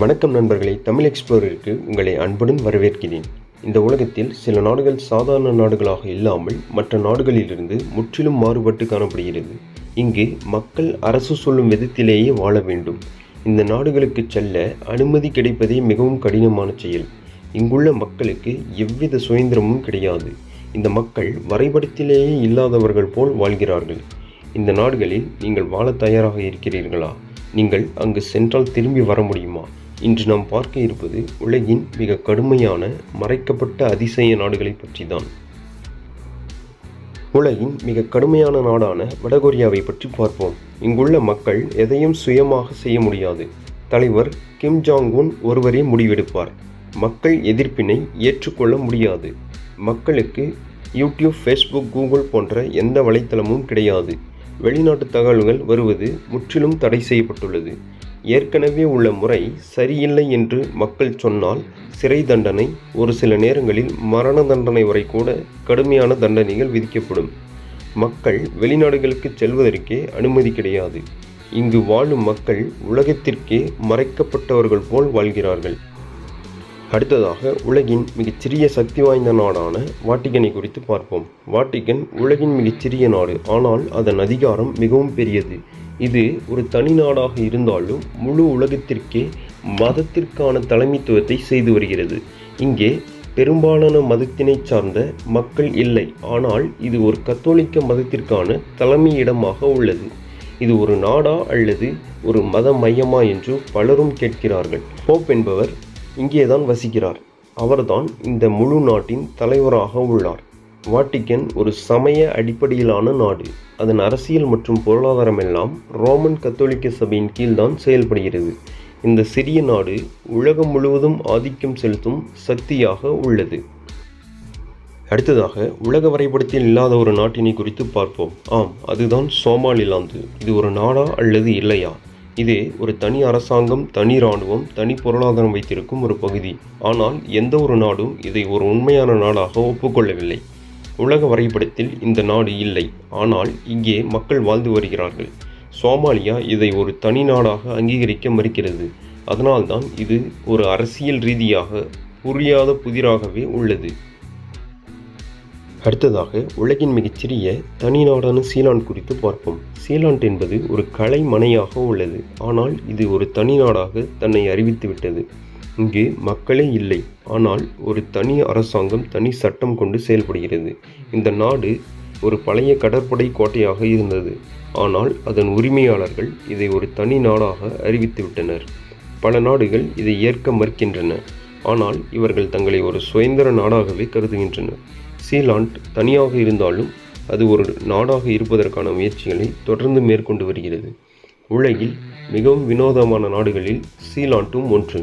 வணக்கம் நண்பர்களே தமிழ் எக்ஸ்ப்ளோரருக்கு உங்களை அன்புடன் வரவேற்கிறேன். இந்த உலகத்தில் சில நாடுகள் சாதாரண நாடுகளாக இல்லாமல் மற்ற நாடுகளிலிருந்து முற்றிலும் மாறுபட்டு காணப்படுகிறது. இங்கு மக்கள் அரசு சொல்லும் விதத்திலேயே வாழ வேண்டும். இந்த நாடுகளுக்கு செல்ல அனுமதி கிடைப்பதே மிகவும் கடினமான செயல். இங்குள்ள மக்களுக்கு எவ்வித சுதந்திரமும் கிடையாது. இந்த மக்கள் வரைபடத்திலேயே இல்லாதவர்கள் போல் வாழ்கிறார்கள். இந்த நாடுகளில் நீங்கள் வாழ தயாராக இருக்கிறீர்களா? நீங்கள் அங்கு சென்றால் திரும்பி வர முடியுமா? இன்று நாம் பார்க்க இருப்பது உலகின் மிக கடுமையான மறைக்கப்பட்ட அதிசய நாடுகளை பற்றி தான் உலகின் மிக கடுமையான நாடான வடகொரியாவை பற்றி பார்ப்போம். இங்குள்ள மக்கள் எதையும் சுயமாக செய்ய முடியாது. தலைவர் கிம் ஜாங் உன் ஒருவரே முடிவெடுப்பார். மக்கள் எதிர்ப்பினை ஏற்றுக்கொள்ள முடியாது. மக்களுக்கு யூடியூப் ஃபேஸ்புக் கூகுள் போன்ற எந்த வலைத்தளமும் கிடையாது. வெளிநாட்டு தகவல்கள் வருவது முற்றிலும் தடை செய்யப்பட்டுள்ளது. ஏற்கனவே உள்ள முறை சரியில்லை என்று மக்கள் சொன்னால் சிறை தண்டனை ஒரு சில நேரங்களில் மரண தண்டனை வரை கூட கடுமையான தண்டனைகள் விதிக்கப்படும். மக்கள் வெளிநாடுகளுக்கு செல்வதற்கே அனுமதி கிடையாது. இங்கு வாழும் மக்கள் உலகத்திற்கே மறைக்கப்பட்டவர்கள் போல் வாழ்கிறார்கள். அடுத்ததாக உலகின் மிகச்சிறிய சக்தி வாய்ந்த நாடான வாட்டிகனை குறித்து பார்ப்போம். வாட்டிகன் உலகின் மிகச்சிறிய நாடு. ஆனால் அதன் அதிகாரம் மிகவும் பெரியது. இது ஒரு தனி நாடாக இருந்தாலும் முழு உலகத்திற்கே மதத்திற்கான தலைமைத்துவத்தை செய்து வருகிறது. இங்கே பெரும்பாலான மதத்தினை சார்ந்த மக்கள் இல்லை. ஆனால் இது ஒரு கத்தோலிக்க மதத்திற்கான தலைமையிடமாக உள்ளது. இது ஒரு நாடா அல்லது ஒரு மத மையமா என்று பலரும் கேட்கிறார்கள். போப் என்பவர் இங்கேதான் வசிக்கிறார். அவர்தான் இந்த முழு நாட்டின் தலைவராக உள்ளார். வாட்டிக்கன் ஒரு சமய அடிப்படையிலான நாடு. அதன் அரசியல் மற்றும் பொருளாதாரம் எல்லாம் ரோமன் கத்தோலிக்க சபையின் கீழ்தான் செயல்படுகிறது. இந்த சிறிய நாடு உலகம் முழுவதும் ஆதிக்கம் செலுத்தும் சக்தியாக உள்ளது. அடுத்ததாக உலக வரைபடத்தில் இல்லாத ஒரு நாட்டினை குறித்து பார்ப்போம். ஆம் அதுதான் சோமாலிலாந்து. இது ஒரு நாடா அல்லது இல்லையா? இது ஒரு தனி அரசாங்கம் தனி இராணுவம் தனி பொருளாதாரம் வைத்திருக்கும் ஒரு பகுதி. ஆனால் எந்த ஒரு நாடும் இதை ஒரு உண்மையான நாடாக ஒப்புக்கொள்ளவில்லை. உலக வரைபடத்தில் இந்த நாடு இல்லை. ஆனால் இங்கே மக்கள் வாழ்ந்து வருகிறார்கள். சோமாலியா இதை ஒரு தனி நாடாக அங்கீகரிக்க மறுக்கிறது. அதனால்தான் இது ஒரு அரசியல் ரீதியாக புரியாத புதிராகவே உள்ளது. அடுத்ததாக உலகின் மிகச்சிறிய தனி நாடான சீலாண்ட் குறித்து பார்ப்போம். சீலாண்ட் என்பது ஒரு கலை மனையாக உள்ளது. ஆனால் இது ஒரு தனி நாடாக தன்னை அறிவித்துவிட்டது இங்கு மக்களே இல்லை. ஆனால் ஒரு தனி அரசாங்கம் தனி சட்டம் கொண்டு செயல்படுகிறது. இந்த நாடு ஒரு பழைய கடற்படை கோட்டையாக இருந்தது. ஆனால் அதன் உரிமையாளர்கள் இதை ஒரு தனி நாடாக அறிவித்துவிட்டனர் பல நாடுகள் இதை ஏற்க மறுக்கின்றன. ஆனால் இவர்கள் தங்களை ஒரு சுதந்திர நாடாகவே கருதுகின்றனர். சீலாண்ட் தனியாக இருந்தாலும் அது ஒரு நாடாக இருப்பதற்கான முயற்சிகளை தொடர்ந்து மேற்கொண்டு வருகிறது. உலகில் மிகவும் வினோதமான நாடுகளில் சீலாண்டும் ஒன்று.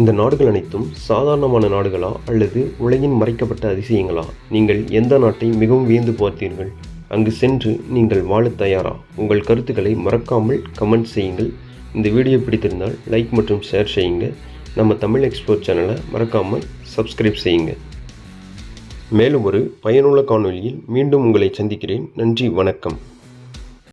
இந்த நாடுகள் அனைத்தும் சாதாரணமான நாடுகளா அல்லது உலகின் மறைக்கப்பட்ட அதிசயங்களா? நீங்கள் எந்த நாட்டை மிகவும் வியந்து பார்த்தீர்கள்? அங்கு சென்று நீங்கள் வாழ தயாரா? உங்கள் கருத்துக்களை மறக்காமல் கமெண்ட் செய்யுங்கள். இந்த வீடியோ பிடித்திருந்தால் லைக் மற்றும் ஷேர் செய்யுங்க. நம்ம தமிழ் எக்ஸ்ப்ளோர் சேனலை மறக்காமல் சப்ஸ்கிரைப் செய்யுங்கள் மேலும் ஒரு பயனுள்ள காணொலியில் மீண்டும் உங்களை சந்திக்கிறேன். நன்றி வணக்கம்.